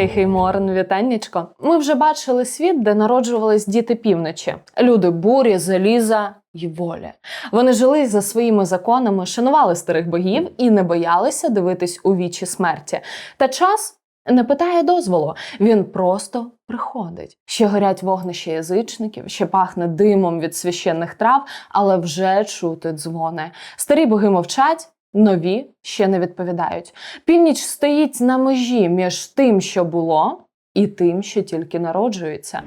Хей-хей, Морн, вітаннячко. Ми вже бачили світ, де народжувались діти півночі, люди бурі, заліза й волі. Вони жили за своїми законами, шанували старих богів і не боялися дивитись у вічі смерті. Та час не питає дозволу, він просто приходить. Ще горять вогнища язичників, ще пахне димом від священних трав, але вже чути дзвони. Старі боги мовчать. Нові ще не відповідають. Північ стоїть на межі між тим, що було, і тим, що тільки народжується.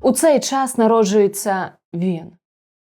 У цей час народжується він.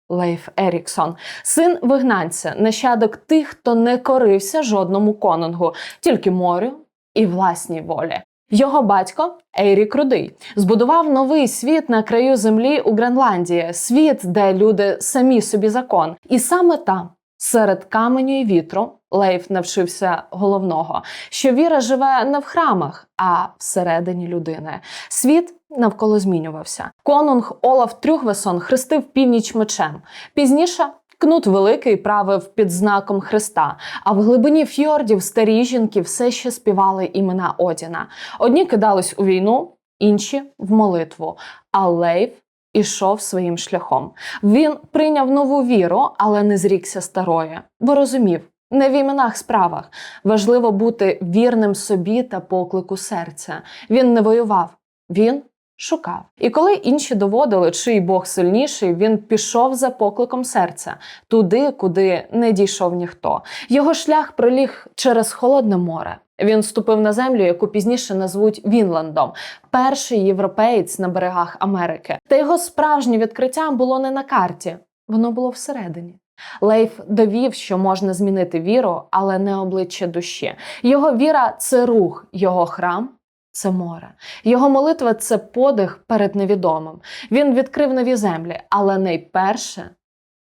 Лейф Еріксон, син вигнанця, нащадок тих, хто не корився жодному конунгу, тільки морю і власній волі. Його батько Ейрік Рудий збудував новий світ на краю землі у Гренландії, світ, де люди самі собі закон. І саме там, серед каменю і вітру, Лейф навчився головного, що віра живе не в храмах, а всередині людини. Світ навколо змінювався. Конунг Олаф Трюгвесон хрестив північ мечем. Пізніше Кнут Великий правив під знаком Христа, а в глибині фьордів старі жінки все ще співали імена Одіна. Одні кидались у війну, інші в молитву. А Лейф ішов своїм шляхом. Він прийняв нову віру, але не зрікся старої, бо розумів. Не в іменах справах важливо бути вірним собі та поклику серця. Він не воював, він шукав. І коли інші доводили, чий Бог сильніший, він пішов за покликом серця, туди, куди не дійшов ніхто. Його шлях проліг через холодне море. Він ступив на землю, яку пізніше назвуть Вінландом, перший європеєць на берегах Америки. Та його справжнє відкриття було не на карті, воно було всередині. Лейф довів, що можна змінити віру, але не обличчя душі. Його віра це рух, його храм це море. Його молитва це подих перед невідомим. Він відкрив нові землі, але найперше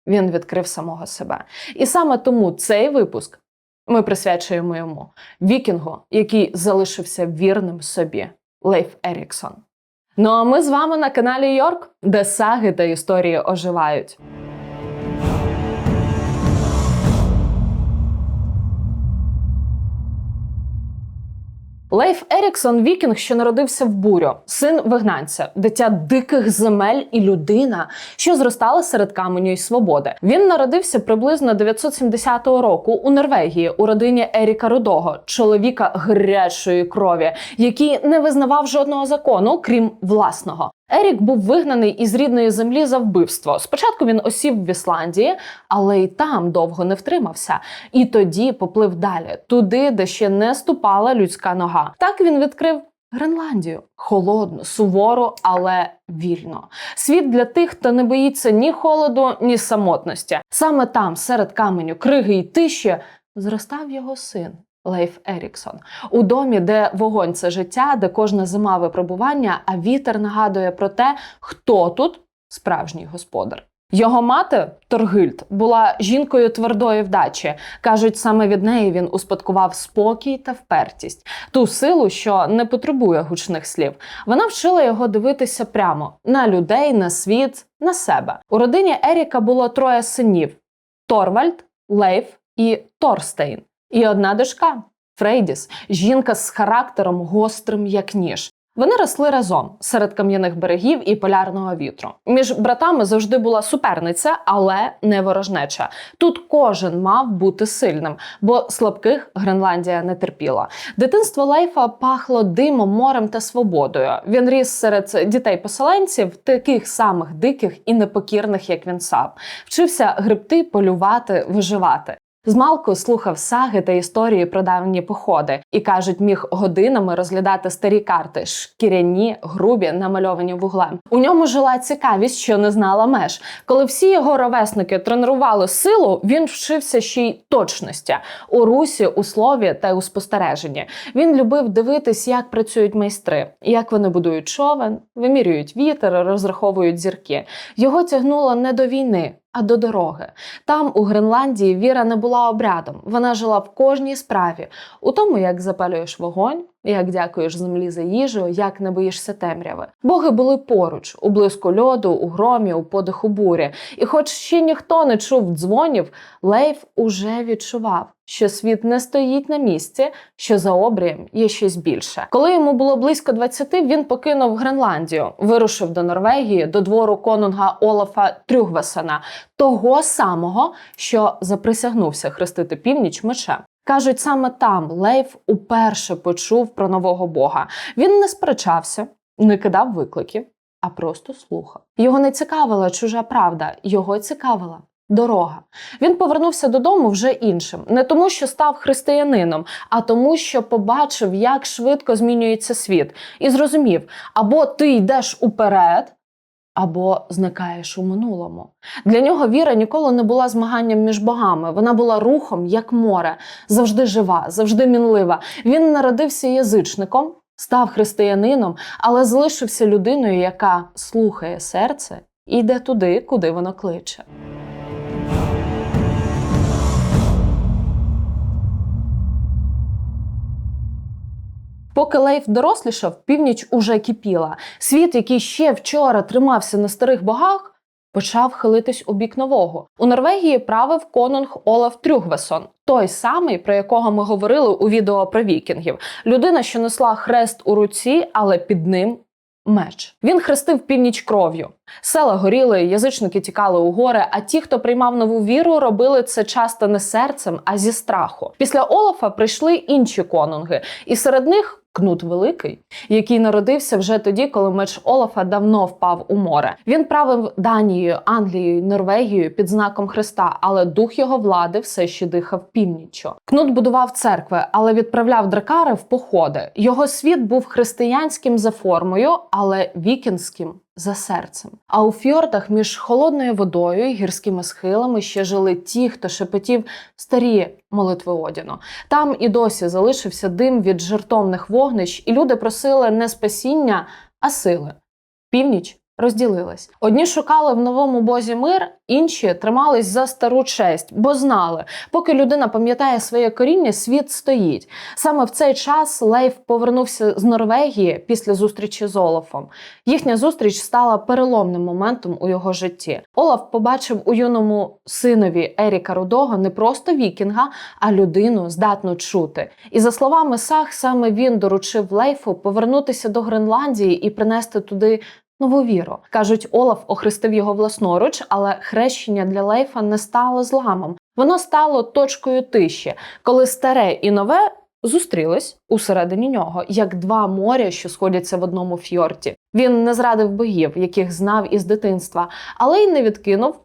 він відкрив самого себе. І саме тому цей випуск ми присвячуємо йому вікінгу, який залишився вірним собі Лейф Еріксон. Ну а ми з вами на каналі Йорк, де саги та історії оживають. Лейф Еріксон Вікінг, що народився в бурю, син вигнанця, дитя диких земель і людина, що зростала серед каменю й свободи. Він народився приблизно 970 року у Норвегії у родині Еріка Рудого, чоловіка гарячої крові, який не визнавав жодного закону, крім власного. Ерік був вигнаний із рідної землі за вбивство. Спочатку він осів в Ісландії, але й там довго не втримався. І тоді поплив далі, туди, де ще не ступала людська нога. Так він відкрив. Гренландію холодну, сувору, але вільно. Світ для тих, хто не боїться ні холоду, ні самотності. Саме там, серед каменю, криги й тиші, зростав його син Лейф Еріксон у домі, де вогонь це життя, де кожна зима випробування, а вітер нагадує про те, хто тут справжній господар. Його мати Торгильд була жінкою твердої вдачі. кажуть, саме від неї він успадкував спокій та впертість, ту силу, що не потребує гучних слів. Вона вчила його дивитися прямо на людей, на світ, на себе. У родині Еріка було троє синів: Торвальд, Лейф і Торстейн. І одна дочка Фрейдіс, жінка з характером гострим як ніж. Вони росли разом серед кам'яних берегів і полярного вітру. Між братами завжди була суперниця, але не ворожнеча. Тут кожен мав бути сильним, бо слабких Гренландія не терпіла. Дитинство Лейфа пахло димом, морем та свободою. Він ріс серед дітей-поселенців, таких самих диких і непокірних, як він сам. Вчився грибти, полювати, виживати. Змалку слухав саги та історії про давні походи і кажуть, міг годинами розглядати старі карти, шкіряні, грубі, намальовані вуглем. У ньому жила цікавість, що не знала меж. Коли всі його ровесники тренували силу, він вчився ще й точності у русі, у слові та у спостереженні. Він любив дивитись, як працюють майстри, як вони будують човен, вимірюють вітер, розраховують зірки. Його тягнуло не до війни а до дороги. Там, у Гренландії, віра не була обрядом. Вона жила в кожній справі, у тому, як запалюєш вогонь, як дякуєш землі за їжу, як не боїшся темряви. Боги були поруч, у блиску льоду, у громі, у подиху бурі. І хоч ще ніхто не чув дзвонів, Лейф уже відчував, що світ не стоїть на місці, що за обрієм є щось більше. Коли йому було близько 20, він покинув Гренландію, вирушив до Норвегії, до двору конунга Олафа Трюгвасена, того самого, що заприсягнувся хрестити північ мечем. Кажуть, саме там Лейф уперше почув про нового бога. Він не сперечався, не кидав виклики, а просто слухав. Його не цікавила чужа правда, його цікавила дорога. Він повернувся додому вже іншим, не тому, що став християнином, а тому, що побачив, як швидко змінюється світ, і зрозумів: або ти йдеш уперед. Або зникаєш у минулому. Для нього віра ніколи не була змаганням між богами. Вона була рухом, як море, завжди жива, завжди мінлива. Він народився язичником, став християнином, але залишився людиною, яка слухає серце і йде туди, куди воно кличе. Поки Лейф дорослішав, північ уже кипіла. Світ, який ще вчора тримався на старих богах, почав хилитись у бік нового. У Норвегії правив конунг Олаф Трюгвесон, той самий, про якого ми говорили у відео про вікінгів. Людина, що несла хрест у руці, але під ним меч. Він хрестив північ кров'ю. Села горіли, язичники тікали у гори, а ті, хто приймав нову віру, робили це часто не серцем, а зі страху. Після Олафа прийшли інші конунги, і серед них Кнут Великий, який народився вже тоді, коли меч Олафа давно впав у море. Він правив Данією, Англією, Норвегією під знаком Христа, але дух його влади все ще дихав північчю. Кнут будував церкви, але відправляв дракари в походи. Його світ був християнським за формою, але вікінським за серцем. А у фьордах між холодною водою і гірськими схилами ще жили ті, хто шепотів старі молитви Одіну. Там і досі залишився дим від жертовних вогнищ, і люди просили не спасіння, а сили. Північ розділилась. Одні шукали в новому бозі мир, інші тримались за стару честь, бо знали, поки людина пам'ятає своє коріння, світ стоїть. Саме в цей час Лейф повернувся з Норвегії після зустрічі з Олафом. Їхня зустріч стала переломним моментом у його житті. Олаф побачив у юному синові Еріка Рудого не просто вікінга, а людину здатну чути. І за словами Сах, саме він доручив Лейфу повернутися до Гренландії і принести туди нову віру. Кажуть, Олаф охрестив його власноруч, але хрещення для Лейфа не стало зламом. Воно стало точкою тиші, коли старе і нове зустрілись усередині нього, як два моря, що сходяться в одному фьорді. Він не зрадив богів, яких знав із дитинства, але й не відкинув.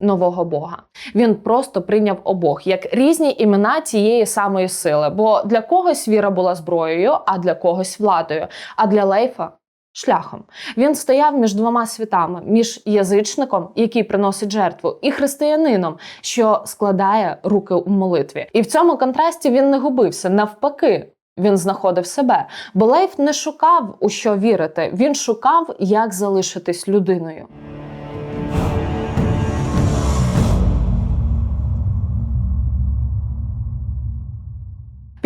Нового Бога він просто прийняв обох як різні імена тієї самої сили, бо для когось віра була зброєю, а для когось владою, а для Лейфа шляхом. Він стояв між двома світами: між язичником, який приносить жертву, і християнином, що складає руки у молитві. І в цьому контрасті він не губився. Навпаки, він знаходив себе. Бо Лейф не шукав у що вірити. Він шукав, як залишитись людиною.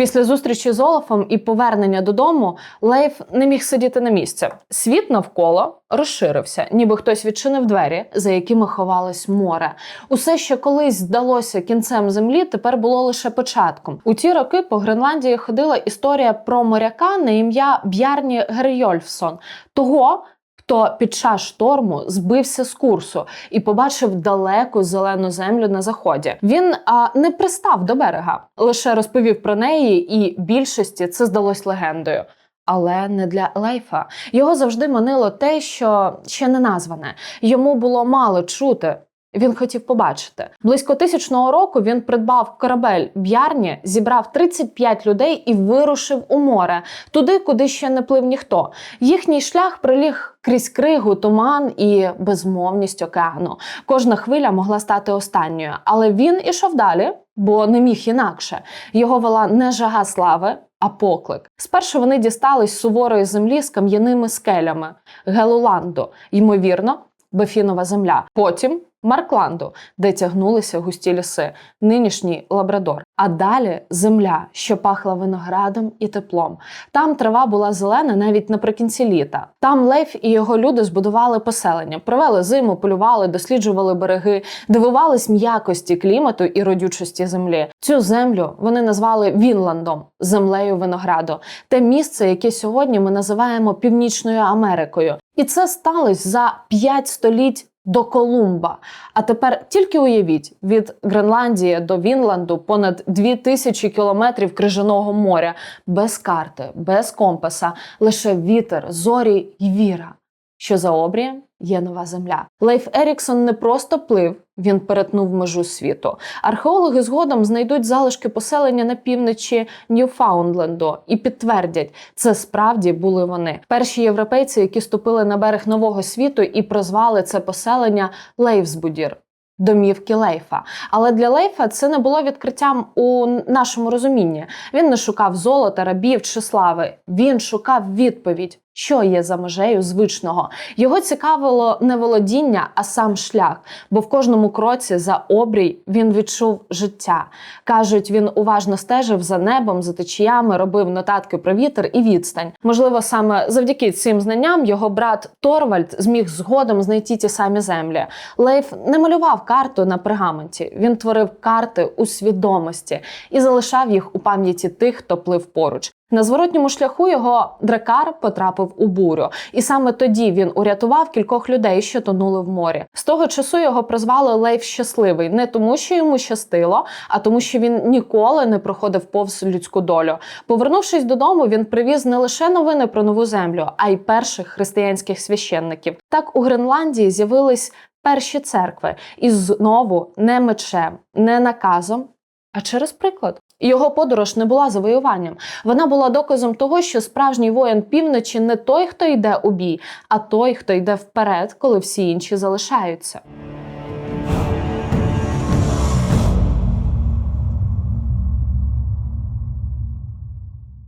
Після зустрічі з Олафом і повернення додому Лейф не міг сидіти на місці. Світ навколо розширився, ніби хтось відчинив двері, за якими ховалось море. Усе, що колись здалося кінцем землі, тепер було лише початком. У ті роки по Гренландії ходила історія про моряка на ім'я Б'ярні Герйольфсон, того. Хто під час шторму збився з курсу і побачив далеку зелену землю на заході. Він а, не пристав до берега, лише розповів про неї, і більшості це здалось легендою. Але не для Лейфа. Його завжди манило те, що ще не назване. Йому було мало чути. Він хотів побачити. Близько тисячного року він придбав корабель Б'ярні, зібрав 35 людей і вирушив у море, туди, куди ще не плив ніхто. Їхній шлях приліг крізь кригу, туман і безмовність океану. Кожна хвиля могла стати останньою, але він ішов далі, бо не міг інакше. Його вела не жага слави. А поклик. Спершу вони дістались суворої землі з кам'яними скелями Гелуланду, ймовірно, Бефінова земля. Потім Маркланду, де тягнулися густі ліси, нинішній Лабрадор. А далі земля, що пахла виноградом і теплом. Там трава була зелена навіть наприкінці літа. Там Лейф і його люди збудували поселення, провели зиму, полювали, досліджували береги, дивувались м'якості клімату і родючості землі. Цю землю вони назвали Вінландом, землею винограду, те місце, яке сьогодні ми називаємо Північною Америкою. І це сталося за п'ять століть до Колумба. А тепер тільки уявіть, від Гренландії до Вінланду понад 2000 кілометрів крижаного моря, без карти, без компаса, лише вітер, зорі й віра, що за обрієм є нова земля. Лейф Еріксон не просто плив, він перетнув межу світу. Археологи згодом знайдуть залишки поселення на півночі Ньюфаундленду і підтвердять, це справді були вони. Перші європейці, які ступили на берег нового світу і прозвали це поселення Лейфсбудір. Домівки Лейфа. Але для Лейфа це не було відкриттям у нашому розумінні. Він не шукав золота, рабів чи слави. Він шукав відповідь, що є за межею звичного. Його цікавило не володіння, а сам шлях. Бо в кожному кроці за обрій він відчув життя. Кажуть, він уважно стежив за небом, за течіями, робив нотатки про вітер і відстань. Можливо, саме завдяки цим знанням його брат Торвальд зміг згодом знайти ті самі землі. Лейф не малював карту на пергаменті. Він творив карти у свідомості і залишав їх у пам'яті тих, хто плив поруч. На зворотньому шляху його дракар потрапив у бурю, і саме тоді він урятував кількох людей, що тонули в морі. З того часу його прозвали Лейф Щасливий, не тому, що йому щастило, а тому, що він ніколи не проходив повз людську долю. Повернувшись додому, він привіз не лише новини про нову землю, а й перших християнських священників. Так у Гренландії з'явились перші церкви, і знову не мечем, не наказом, а через приклад. Його подорож не була завоюванням. Вона була доказом того, що справжній воїн півночі не той, хто йде у бій, а той, хто йде вперед, коли всі інші залишаються.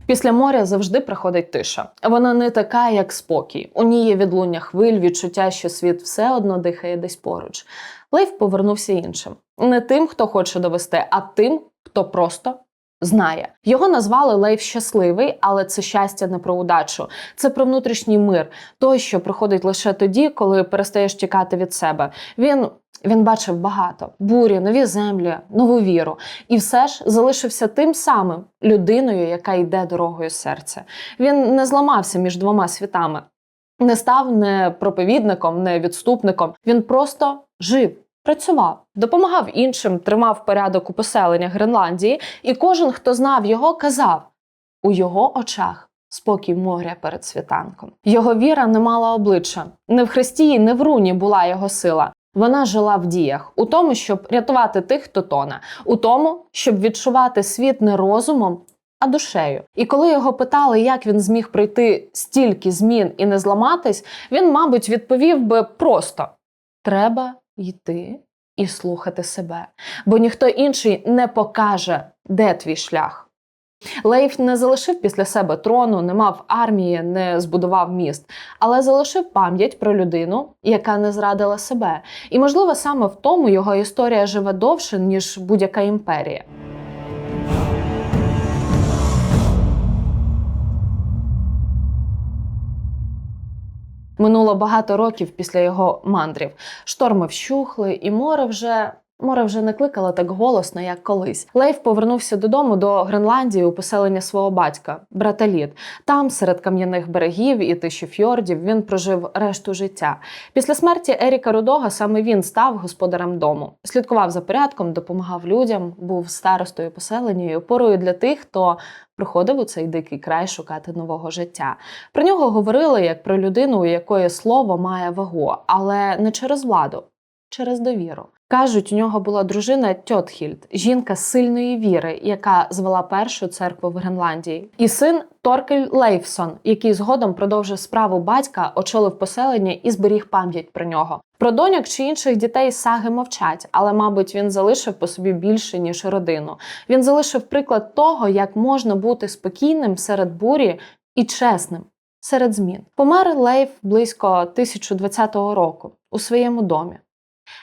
Після моря завжди приходить тиша. Вона не така, як спокій. У ній є відлуння хвиль, відчуття, що світ все одно дихає десь поруч. Лейф повернувся іншим. Не тим, хто хоче довести, а тим, хто просто знає. Його назвали Лейф щасливий, але це щастя не про удачу. Це про внутрішній мир, той, що приходить лише тоді, коли перестаєш тікати від себе. Він. Він бачив багато бурі, нові землі, нову віру, і все ж залишився тим самим людиною, яка йде дорогою серця. Він не зламався між двома світами, не став не проповідником, не відступником. Він просто жив, працював, допомагав іншим, тримав порядок у поселеннях Гренландії, і кожен, хто знав його, казав у його очах. Спокій моря перед світанком. Його віра не мала обличчя. Не в Христії, не в руні була його сила. Вона жила в діях, у тому, щоб рятувати тих, хто тоне, у тому, щоб відчувати світ не розумом, а душею. І коли його питали, як він зміг пройти стільки змін і не зламатись, він, мабуть, відповів би просто: треба йти і слухати себе, бо ніхто інший не покаже, де твій шлях. Лейф не залишив після себе трону, не мав армії, не збудував міст, але залишив пам'ять про людину, яка не зрадила себе. І, можливо, саме в тому його історія живе довше, ніж будь-яка імперія. Минуло багато років після його мандрів. Шторми вщухли, і море вже Море вже не кликало так голосно, як колись. Лейф повернувся додому до Гренландії у поселення свого батька, брата Лід. Там, серед кам'яних берегів і тиші фьордів, він прожив решту життя. Після смерті Еріка Рудога саме він став господарем дому, слідкував за порядком, допомагав людям, був старостою поселення і опорою для тих, хто приходив у цей дикий край шукати нового життя. Про нього говорили як про людину, у якої слово має вагу, але не через владу, через довіру. Кажуть, у нього була дружина Тьотхільд, жінка сильної віри, яка звела першу церкву в Гренландії, і син Торкель Лейфсон, який згодом продовжив справу батька, очолив поселення і зберіг пам'ять про нього. Про доньок чи інших дітей саги мовчать, але, мабуть, він залишив по собі більше ніж родину. Він залишив приклад того, як можна бути спокійним серед бурі і чесним серед змін. Помер Лейф близько 1020 року у своєму домі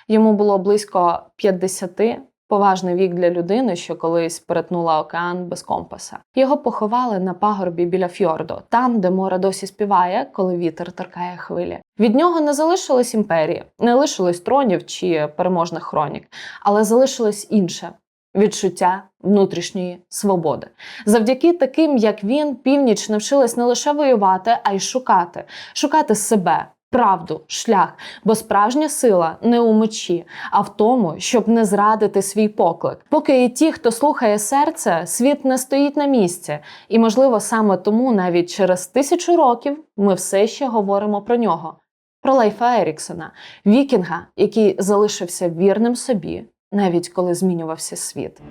Йому було близько 50, поважний вік для людини, що колись перетнула океан без компаса. Його поховали на пагорбі біля фьорду, там, де море досі співає, коли вітер торкає хвилі. Від нього не залишилось імперії, не лишилось тронів чи переможних хронік, але залишилось інше. Відчуття внутрішньої свободи, завдяки таким, як він, північ навчилась не лише воювати, а й шукати, шукати себе, правду, шлях. Бо справжня сила не у мечі, а в тому, щоб не зрадити свій поклик. Поки є ті, хто слухає серце, світ не стоїть на місці, і можливо саме тому навіть через тисячу років ми все ще говоримо про нього. Про Лайфа Еріксона, вікінга, який залишився вірним собі, навіть коли змінювався світ.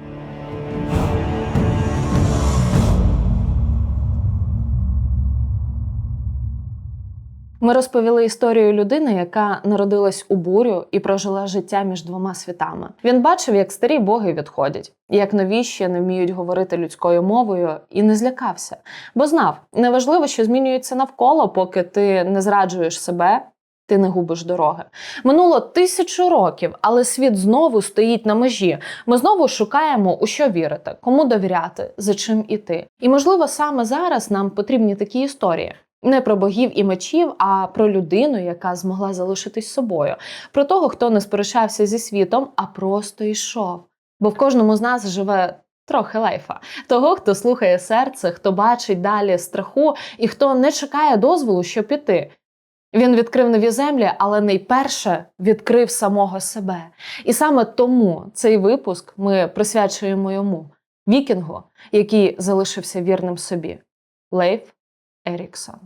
Ми розповіли історію людини, яка народилась у бурю і прожила життя між двома світами. Він бачив, як старі боги відходять, як нові ще не вміють говорити людською мовою, і не злякався, бо знав, неважливо, що змінюється навколо, поки ти не зраджуєш себе. Ти не губиш дороги. Минуло тисячу років, але світ знову стоїть на межі. Ми знову шукаємо, у що вірити, кому довіряти, за чим іти. І можливо, саме зараз нам потрібні такі історії. Не про богів і мечів, а про людину, яка змогла залишитись собою, про того, хто не сперечався зі світом, а просто йшов. Бо в кожному з нас живе трохи лайфа. Того, хто слухає серце, хто бачить далі страху і хто не чекає дозволу, щоб піти. Він відкрив нові землі, але найперше відкрив самого себе. І саме тому цей випуск ми присвячуємо йому вікінгу, який залишився вірним собі Лейф Еріксон.